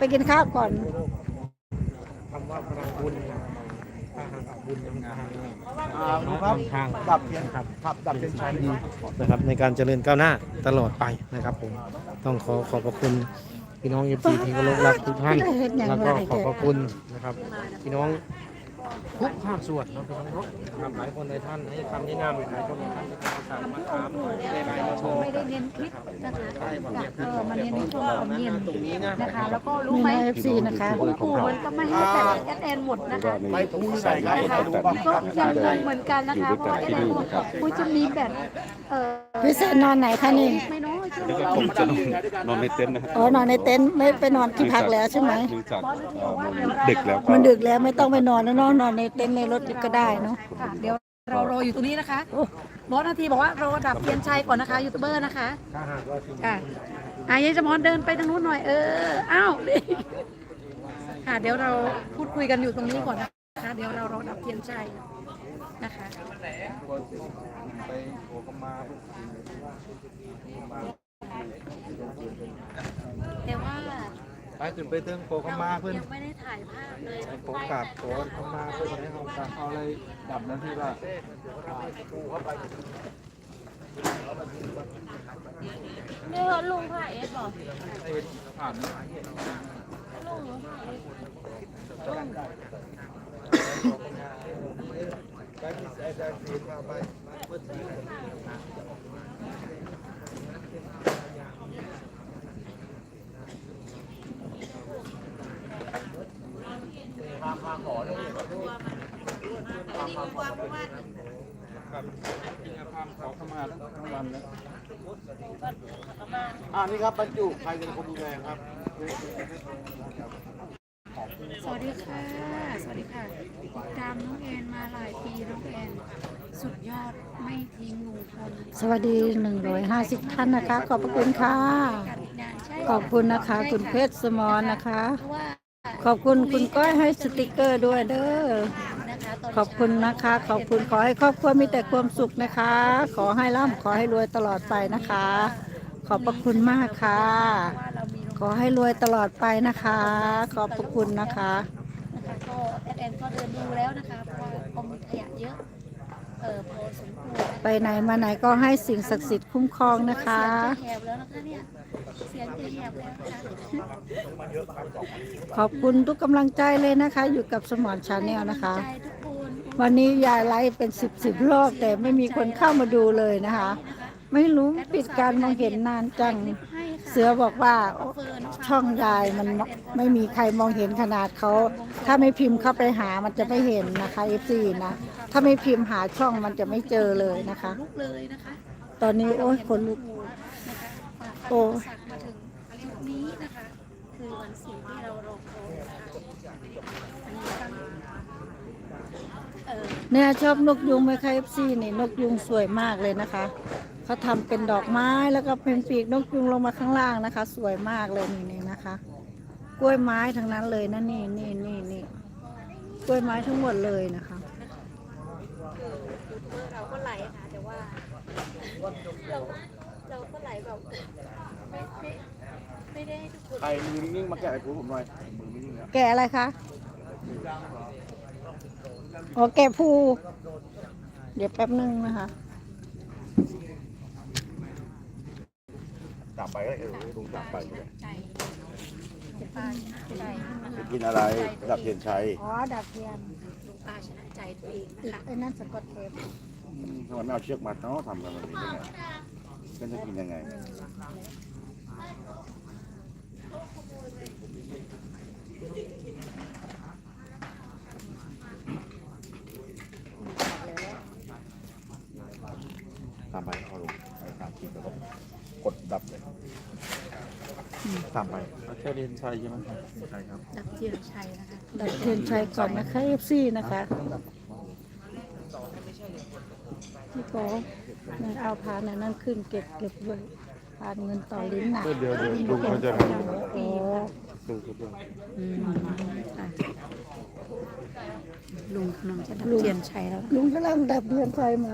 ไปกินข้าวก่อนคำว่าพลังบุญถ้าหากบุญยังางอ่าดูครับดับเพียนครับขับดับเทียนชายดีนะครับในการเจริญก้าวหน้าตลอดไปนะครับผมต้องขอขอบพระคุณพี่น้องเอฟซีที่เคารพรักทุกท่านแล้วก็ขอบพระคุณนะครับพี่น้อง ทุกภาคส่วนเนาะพี่น้องเนาะนะครับหลายคนในท่านให้คำแนะนำหลายคนในท่านให้คำสั่งมาถามได้หลายไม่ได้เน้นคลิปนะคะใช่บางอย่างเออมันเน้นในช่วงตอนเย็นตรงนี้นะนะคะ แล้วก็รู้ไหมเอฟซีนะคะครูมันก็ไม่ให้แต่แอดแอนหมดนะคะไปถูใส่กันให้ดูบ้ก็ยังงงเหมือนกันนะคะเพราะว่าแอดแอนบอกคุณจะมีแบบเออพิเศษนอนไหนคะนี่ไม่น้อยช่วงแล้วก็เราผมจะนอนนอนในเต็นท์นะครับอ๋อนอนในเต็นท์ไม่ไปนอนที่พักแล้วใช่ไหมมันดึกแล้วมันดึกแล้วไม่ต้องไปนอนแล้วเนอนนอนในเต็นท์ในรถก็ได้เนาะค่ะเดี๋ยวเรารออยู่ตรงนี้นะคะบอสนาทีบอกว่ารอดับเทียนชัยก่อนนะคะยูทูบเบอร์นะคะถ้าหากว่าสิ่งค่ะยายจะมอนเดินไปทางนู้นหน่อยเอออ้าวค่ะ เดี๋ยวเราพูดคุยกันอยู่ตรงนี้ก่อนนะคะ เดี๋ยวเรารอดับเทียนชัยนะคะไปโข้ามาแต่ว่า ไปขึ้นไปเติมโผล่เข้ามาเพื่อนยังไม่ได้ถ่ายภาพเลยโผล่กลับโผล่เข้ามาเพื่อนให้เขากลับเอาอะไรดับนั้นที่ว่านี่รถลุงผ่าเอสบอกเอสผ่านลุงหนูผ่าเอสไปที่ไอ้แดงสี มาไปเพื่อนสีขอเข้ามาทั้งวันแล้วอ่านี่ครับบรรจุใครเป็นคนดูแลครับ สวัสดีค่ะ สวัสดีค่ะ ติดตามน้องแอนมาหลายปีน้องแอนสุดยอดไม่ทิ้งลุงพลสวัสดี 150 ท่านนะคะ ขอบพระคุณค่ะ ขอบคุณนะคะ คุณเพชรสมรนะคะ เพราะว่า ขอบคุณคุณก้อยให้สติกเกอร์ด้วยเด้อ นะคะตนขอบคุณนะคะ ขอบคุณขอให้ครอบครัวมีแต่ความสุขนะคะ ขอให้ร่ำขอให้รวยตลอดไปนะคะ ขอบพระคุณมากค่ะ ว่าเรามีลุงขอให้รวยตลอดไปนะคะ ขอบพระคุณนะคะ นะคะก็แอดแอนก็เดินดูแล้วนะคะเพราะว่ากองขยะเยอะ เออพอสมควรไปไหนมาไหนก็ให้สิ่งศักดิ์สิทธิ์คุ้มครองนะคะ เสียงจะแหบแล้วนะคะเนี่ย เสียงจะแหบแล้วนะคะขอบคุณทุกกำลังใจเลยนะคะ อยู่กับสมอนชาแนลนะคะ ใจทุกคนวันนี้ยายไลฟ์เป็นสิบสิบรอบแต่ไม่มีคนเข้ามาดูเลยนะคะ ไม่รู้ปิดการมองเห็นนานจัง ให้ค่ะเสือบอกว่าเฟิร์นช่องยายมันไม่มีใครมองเห็นขนาดเขา ถ้าไม่พิมพ์เข้าไปหามันจะไม่เห็นนะคะเอฟซีนะ ถ้าไม่พิมพ์หาช่องมันจะไม่เจอเลยนะคะ ลุกเลยนะคะตอนนี้โอ้ยคนลุก นะคะฝากโอ้ฝากมาถึงจุดนี้นะคะ คือวันสิ่งที่เรารอคอยนะคะอันนี้ตั้งเออเนี่ยชอบนกยุงไหมคะเอฟซีนี่นกยุงสวยมากเลยนะคะเขาทำเป็นดอกไม้แล้วก็เป็นปีกนกยุงลงมาข้างล่างนะคะ สวยมากเลยนี่นี่นะคะ กล้วยไม้ทั้งนั้นเลยนะนี่นี่นี่นี่กล้วยไม้ทั้งหมดเลยนะคะคือเราก็ไหลค่ะแต่ว่าเราเราก็ไหลแบบไม่ไม่ไม่ได้ให้ทุกคนใครมือนิ่งๆมาแกะไอ้กูผมหน่อยมือไม่นิ่งแล้วแกะอะไรคะอ๋อแกะภูเดี๋ยวแป๊บนึงนะคะจับไปก็เออลุงจับไปเลย ใจลุงป้าชนะ ใจจะกินอะไรดับเทียนชัยอ๋อดับเทียนลุงป้าชนะใจตัวเองติดนะคะไอ้นั่นสกอตเทปอืมทำไมไม่เอาเชือกมัดเนาะทำกันแบบนี้ได้ไงก็จะกินยังไงตามไปเอาลง ไปตามกินแล้วก็กดดับเลยตามไปแค่เรียนชัยใช่ไหมครับใช่ครับ ดับเทียนชัยนะคะดับเทียนชัยก่อนนะคะเอฟซีนะคะพี่โก้นั่นเอาพานอันนั้นขึ้นเก็บเก็บไว้พานเงินต่อลิ้นน่ะเดี๋ยวเดี๋ยวลุงเขาจะทำโอ้ดูทุกเรื่องอืมค่ะลุงกำลังจะดับเทียนชัยแล้วลุงกำลังดับเทียนชัยมา